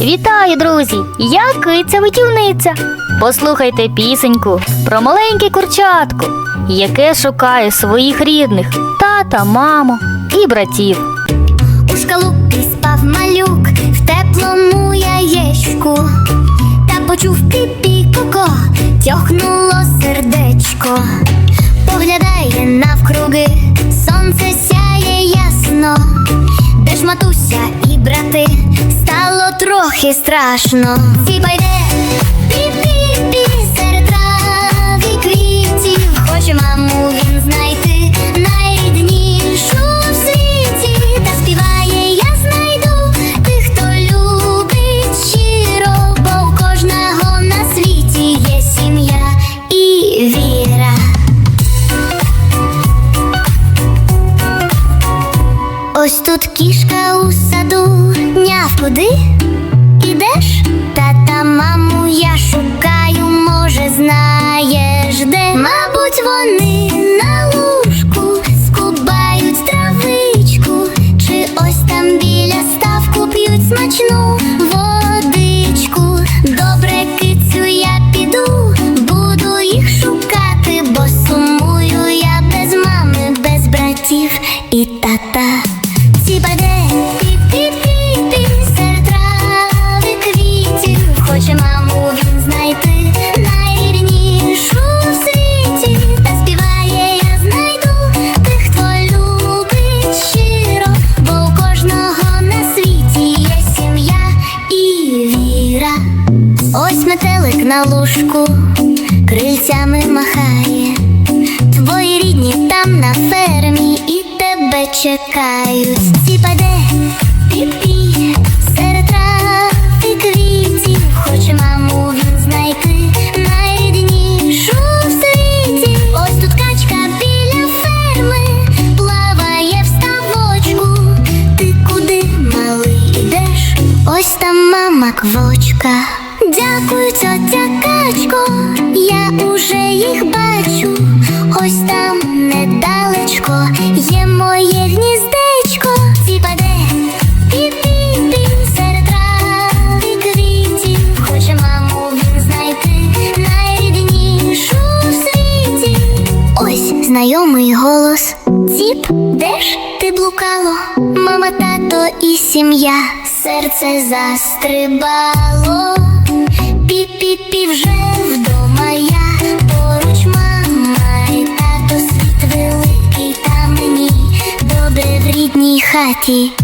Вітаю, друзі! Я киця витівниця. Послухайте пісеньку про маленьке курчатко, яке шукає своїх рідних тата, маму і братів. У шкалупі спав малюк в теплому яєчку, та почув піпі коко, тьохнуло сердечко, брати, стало трохи страшно. Ціпа Ось тут кішка у саду, няв куди ідеш? Тата, маму, я шукаю, може, знаєш де? Мабуть, вони на лужку скубають травичку, чи ось там біля ставку п'ють смачну водичку. Добре, кицю, я піду, буду їх шукати, бо сумую я без мами, без братів і тата. Ось метелик на лужку крильцями махає. Тебе чекають. Ціпаде пі-пі серед трав квітів, хоче маму він знайти найріднішу в світі. Ось тут качка біля ферми плаває в ставочку. Ти куди малий йдеш? Ось там мама квочка. Дякую, тьотя качко, я уже їх знайомий голос. Ціп, де ж ти блукало? Мама, тато і сім'я, серце застрибало. Пі-пі-пі вже вдома я, поруч мама і тато світ великий та мені добре в рідній хаті.